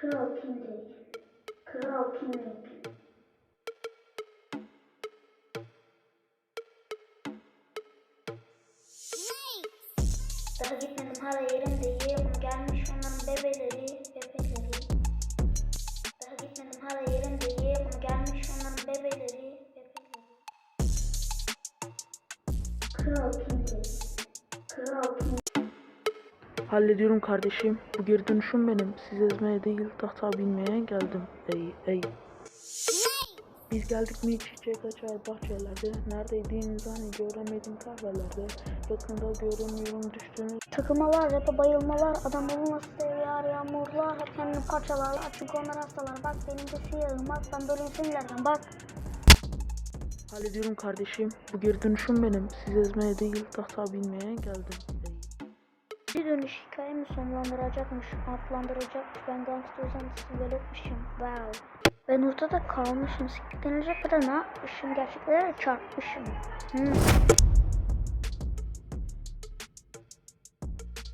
Kral kimdir? Kral kimdir? Daha gitmedim hala yerimdeyim. Gelmiş onların bebeleri, bebeleri. Daha gitmedim hala yerimdeyim. Gelmiş onların bebeleri, bebeleri. Kral kimdir? Hallediyorum kardeşim. Bu geri dönüşüm benim. Siz ezmeye değil tahta binmeye geldim. Ey ey. Biz geldik mi çiçek açar bahçelerde. Neredeydiniz hani göremedim kahvelerde. Yakında göremiyorum düştüğünüz. Takılmalar, rap'e bayılmalar, adam olması seviyor, yağmurlar, hep kendini parçalarlar. Çünkü onlar hastalar, bak benim de siyahım, böyle insanlardan, bak. Hallediyorum kardeşim. Bu geri dönüşüm benim. Siz ezmeye değil tahta binmeye geldim. Bir dönüş hikayemi sonlandıracakmış, adlandıracakmış. Ben gangster özentisi veletmişim, wow. Ben ortada kalmışım, siklenecek kadar ne yapmışım, gerçeklere çarpmışım. Hmm.